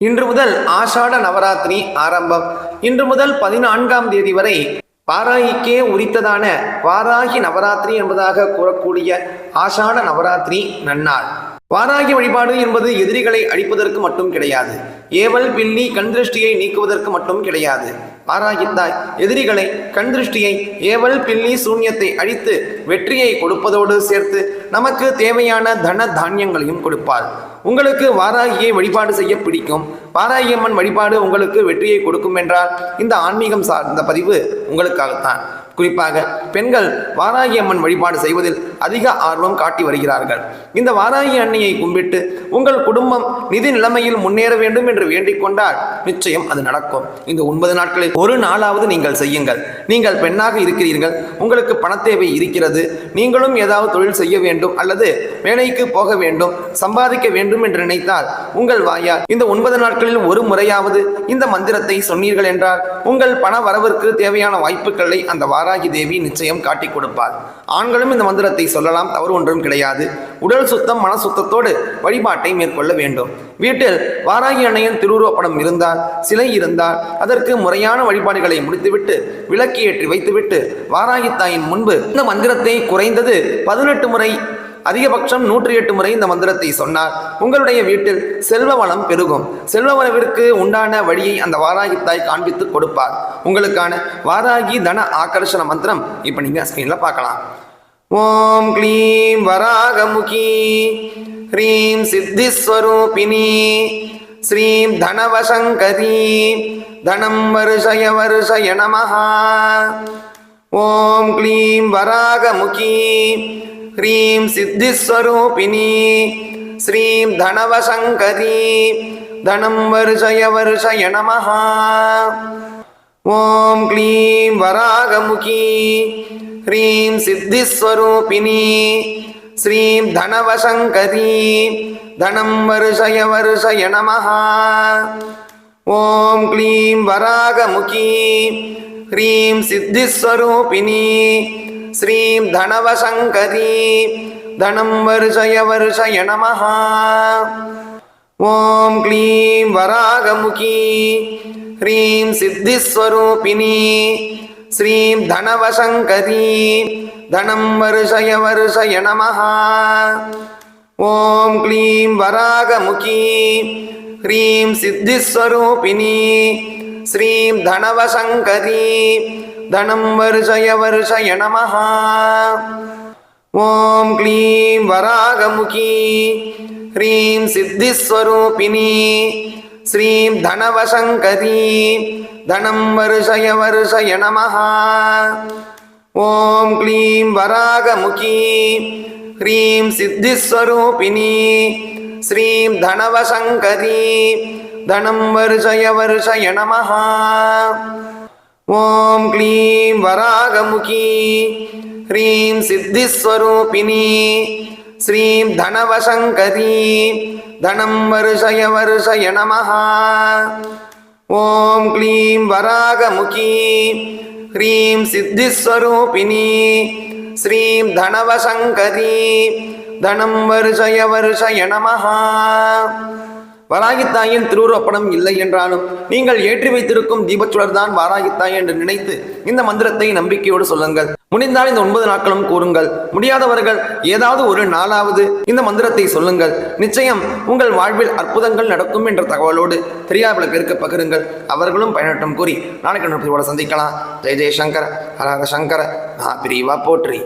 இன்று முதல் ஆஷாட நவராத்திரி ஆரம்பம். இன்று முதல் பதினான்காம் தேதி வரை பாராகிக்கே உரித்ததான வாராகி நவராத்திரி என்பதாக கூறக்கூடிய ஆஷாட நவராத்திரி நன்னாள். வாராகி வழிபாடு என்பது எதிரிகளை அழிப்பதற்கு மட்டும் கிடையாது. ஏவல் பில்லி கண்திருஷ்டியை நீக்குவதற்கு மட்டும் கிடையாது. வாராகித்தாய் எதிரிகளை கண்திருஷ்டியை ஏவல் பில்லி சூன்யத்தை அழித்து வெற்றியை கொடுப்பதோடு சேர்த்து நமக்கு தேவையான தன தானியங்களையும் கொடுப்பாள். உங்களுக்கு வாராகியை வழிபாடு செய்ய பிடிக்கும். வாராகியம்மன் வழிபாடு உங்களுக்கு வெற்றியை கொடுக்கும் என்றால் இந்த ஆன்மீகம் சார்ந்த பதிவு உங்களுக்காகத்தான். குறிப்பாக பெண்கள் வாராகி அம்மன் வழிபாடு செய்வதில் அதிக ஆர்வம் காட்டி வருகிறார்கள். இந்த வாராகி அன்னையை கும்பிட்டு உங்கள் குடும்பம் நிதி நிலைமையில் முன்னேற வேண்டும் என்று வேண்டிக் கொண்டால் நிச்சயம் அது நடக்கும். இந்த ஒன்பது நாட்களில் ஒரு நாளாவது நீங்கள் செய்யுங்கள். நீங்கள் பெண்ணாக இருக்கிறீர்கள். உங்களுக்கு பணத்தேவை இருக்கிறது. நீங்களும் ஏதாவது தொழில் செய்ய வேண்டும் அல்லது வேலைக்கு போக வேண்டும் சம்பாதிக்க வேண்டும் என்று நினைத்தால் உங்கள் வாயால் இந்த ஒன்பது நாட்களில் ஒரு முறையாவது இந்த மந்திரத்தை சொன்னீர்கள் என்றால் உங்கள் பண வரவிற்கு தேவையான வாய்ப்புகளை அந்த வாராகி தேவி நிச்சயம் காட்டி கொடுப்பார். ஆண்களும் இந்த மந்திரத்தை சொல்லலாம் தவறு ஒன்றும் கிடையாது. உடல் சுத்தம் மன சுத்தத்தோடு வழிபாட்டை மேற்கொள்ள வேண்டும். வீட்டில் வாராகி அன்னையின் திருவுருவப்படம் இருந்தால் சிலை இருந்தால் அதற்கு முறையான வழிபாடுகளை முடித்துவிட்டு விளக்கு ஏற்றி வைத்துவிட்டு வாராகி தாயின் முன்பு இந்த மந்திரத்தை குறைந்தது பதினெட்டு முறை அதிகபட்சம் நூற்றி எட்டு முறை இந்த மந்திரத்தை சொன்னார். உங்களுடைய வீட்டில் செல்வ வளம் பெருகும். செல்வ வளவிற்கு உண்டான வழியை அந்த வாராகி தாய் காண்பித்து கொடுப்பார். உங்களுக்கான வாராகி தன ஆகர்ஷண மந்திரம் இப்போ நீங்கள் ஸ்க்ரீனில் பார்க்கலாம். ஓம் க்ளீம் வராகமுகி ஹ்ரீம் சித்திஸ்வரூபிணி ஸ்ரீம் தனவசங்கரி தனம் வருஷய வருஷய நமஹா. ஓம் க்ளீம் வராகமுகி ஹ்ரீம் சித்திஸ்வரூபிணி ஸ்ரீம் தனவசங்கரி தனம் வருஷய வருஷய நமஹா ஓம் க்ளீம் வராகமுகி ஹ்ரீம் சித்திஸ்வரூபிணி ஸ்ரீம் தனவசங்கரி தனம் வருஷய வருஷய நமஹா ஓம் க்ளீம் வராகமுகி ஹ்ரீம் சித்திஸ்வரூபிணி ஸ்ரீம் தனவசங்கரி. தனம் வருஷய வருஷய நமஹா. ஓம் க்ளீம் வராகமுகி. ஹ்ரீம் சித்திஸ்வரூபிணி. ஸ்ரீம் தனவசங்கரி. தனம் வருஷய வருஷய நமஹா. ஓம் க்ளீம் வராகமுகி. ஹ்ரீம் சித்திஸ்வரூபிணி. ஸ்ரீம் தனவசங்கரி. தனம் வருஷய வருஷய நமஹா. ஓம் க்ளீம் வராகமுகி. ஹ்ரீம் சித்திஸ்வரூபிணி ஸ்ரீம் தனவசங்கரி தனம் வருஷய வருஷய நமஹா. ஓம் க்ளீம் வராகமுகி. ஹ்ரீம் சித்திஸ்வரூபிணி ஸ்ரீம் தனவசங்கரி தனம் வருஷய வருஷய நமஹா. ஓம் க்ளீம் வராகமுகி ஹ்ரீம் சித்திஸ்வரூபிணி ஸ்ரீம் தனவசங்கரி தனம் வருஷய வருஷய நம ஓம் க்ளீம் வராகமுகி ஹ்ரீம் சித்திஸ்வரூபிணி ஸ்ரீம் தனவசங்கரி தனம் வருஷய வருஷய நமஹா. வராகித்தாயின் திருவுருவப்படம் இல்லை என்றாலும் நீங்கள் ஏற்றி வைத்திருக்கும் தீபச்சுடர்தான் வாராகித்தாய் என்று நினைத்து இந்த மந்திரத்தை நம்பிக்கையோடு சொல்லுங்கள். முடிந்தால் இந்த ஒன்பது நாட்களும் கூறுங்கள். முடியாதவர்கள் ஏதாவது ஒரு நாளாவது இந்த மந்திரத்தை சொல்லுங்கள். நிச்சயம் உங்கள் வாழ்வில் அற்புதங்கள் நடக்கும் என்ற தகவலோடு தெரியாத பல பேருக்கு பகிருங்கள். அவர்களும் பயனட்டும் கூறி நாளைக்கு சந்திக்கலாம். ஜெய ஜெயசங்கர ஹர ஹர சங்கர நான் பிரிவா போற்றி.